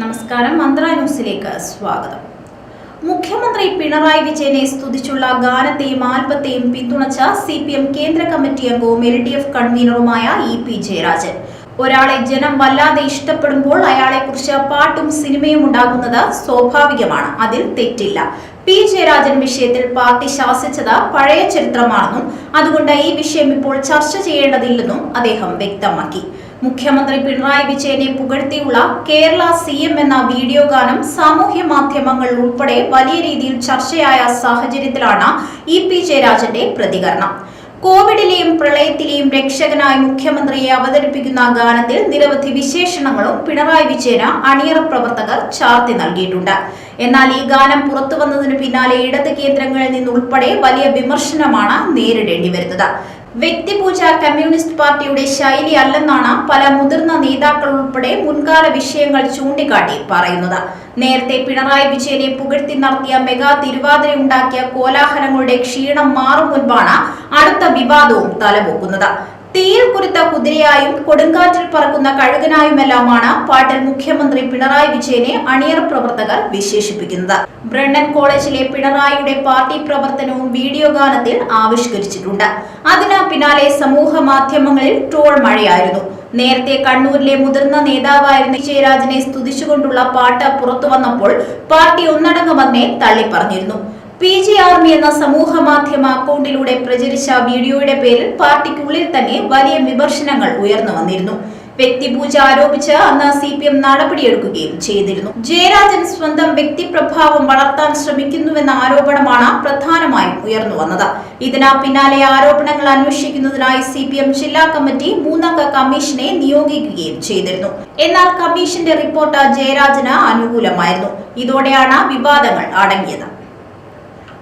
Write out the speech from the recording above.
നമസ്കാരം മന്ത്ര ന്യൂസിലേക്ക് സ്വാഗതം. മുഖ്യമന്ത്രി പിണറായി വിജയനെ സ്തുതിച്ചുള്ള ഗാനത്തെയും ആൽബത്തെയും പിന്തുണച്ച സി പി എം കേന്ദ്ര കമ്മിറ്റി അംഗവും എൽ ഡി എഫ് കൺവീനറുമായ ഇ പി ജയരാജൻ. ഒരാളെ ജനം വല്ലാതെ ഇഷ്ടപ്പെടുമ്പോൾ അയാളെക്കുറിച്ച് പാട്ടും സിനിമയും ഉണ്ടാകുന്നത് സ്വാഭാവികമാണ് അതിൽ തെറ്റില്ല. പി ജയരാജൻ വിഷയത്തിൽ പാർട്ടി ശാസിച്ചത് പഴയ ചരിത്രമാണെന്നും അതുകൊണ്ട് ഈ വിഷയം ഇപ്പോൾ ചർച്ച ചെയ്യേണ്ടതില്ലെന്നും അദ്ദേഹം വ്യക്തമാക്കി. മുഖ്യമന്ത്രി പിണറായി വിജയനെ പുകഴ്ത്തിയുള്ള കേരള സി എം എന്ന വീഡിയോ ഗാനം സാമൂഹ്യ മാധ്യമങ്ങൾ ഉൾപ്പെടെ വലിയ രീതിയിൽ ചർച്ചയായ സാഹചര്യത്തിലാണ് ഇ പി ജയരാജന്റെ പ്രതികരണം. കോവിഡിലെയും പ്രളയത്തിലെയും രക്ഷകനായി മുഖ്യമന്ത്രിയെ അവതരിപ്പിക്കുന്ന ഗാനത്തിൽ നിരവധി വിശേഷണങ്ങളും പിണറായി വിജയന് അണിയറ പ്രവർത്തകർ ചാർത്തി നൽകിയിട്ടുണ്ട്. എന്നാൽ ഈ ഗാനം പുറത്തു വന്നതിന് പിന്നാലെ ഇടത് കേന്ദ്രങ്ങളിൽ നിന്നുൾപ്പെടെ വലിയ വിമർശനമാണ് നേരിടേണ്ടി വരുന്നത്. വ്യക്തിപൂജ കമ്മ്യൂണിസ്റ്റ് പാർട്ടിയുടെ ശൈലി അല്ലെന്നാണ് പല മുതിർന്ന നേതാക്കൾ ഉൾപ്പെടെ മുൻകാല വിഷയങ്ങൾ ചൂണ്ടിക്കാട്ടി പറയുന്നത്. നേരത്തെ പിണറായി വിജയനെ പുകഴ്ത്തി നടത്തിയ മെഗാ തിരുവാതിരയുണ്ടാക്കിയ കോലാഹലങ്ങളുടെ ക്ഷീണം മാറും മുൻപാണ് അടുത്ത വിവാദവും തലപൊക്കുന്നത്. തീയിൽ കുതിരയായും കൊടുങ്കാറ്റിൽ പറക്കുന്ന കഴുകനായുമെല്ലാമാണ് പാട്ടിൽ മുഖ്യമന്ത്രി പിണറായി വിജയനെ അണിയർ പ്രവർത്തകർ വിശേഷിപ്പിക്കുന്നത്. ബ്രണ്ണൻ കോളേജിലെ പിണറായിയുടെ പാർട്ടി പ്രവർത്തനവും വീഡിയോ ഗാനത്തിൽ ആവിഷ്കരിച്ചിട്ടുണ്ട്. അതിന് പിന്നാലെ സമൂഹ മാധ്യമങ്ങളിൽ ട്രോൾ മഴയായിരുന്നു. നേരത്തെ കണ്ണൂരിലെ മുതിർന്ന നേതാവായിരുന്ന ജയരാജനെ സ്തുതിച്ചുകൊണ്ടുള്ള പാട്ട് പുറത്തു വന്നപ്പോൾ പാർട്ടി ഒന്നടങ്കമെന്നേ തള്ളിപ്പറഞ്ഞിരുന്നു. പി ജി ആർമി എന്ന സമൂഹ മാധ്യമ അക്കൗണ്ടിലൂടെ പ്രചരിച്ച വീഡിയോയുടെ പേരിൽ പാർട്ടിക്കുള്ളിൽ തന്നെ വലിയ വിമർശനങ്ങൾ ഉയർന്നു വന്നിരുന്നു. വ്യക്തിപൂജ ആരോപിച്ച് അന്ന് സി പി എം നടപടിയെടുക്കുകയും ചെയ്തിരുന്നു. ജയരാജൻ സ്വന്തം വ്യക്തിപ്രഭാവം വളർത്താൻ ശ്രമിക്കുന്നുവെന്ന ആരോപണമാണ് പ്രധാനമായും ഉയർന്നു വന്നത്. ഇതിന് പിന്നാലെ ആരോപണങ്ങൾ അന്വേഷിക്കുന്നതിനായി സി പി എം ജില്ലാ കമ്മിറ്റി മൂന്നംഗ കമ്മീഷനെ നിയോഗിക്കുകയും ചെയ്തിരുന്നു. എന്നാൽ കമ്മീഷന്റെ റിപ്പോർട്ട് ജയരാജന് അനുകൂലമായിരുന്നു. ഇതോടെയാണ് വിവാദങ്ങൾ അടങ്ങിയത്.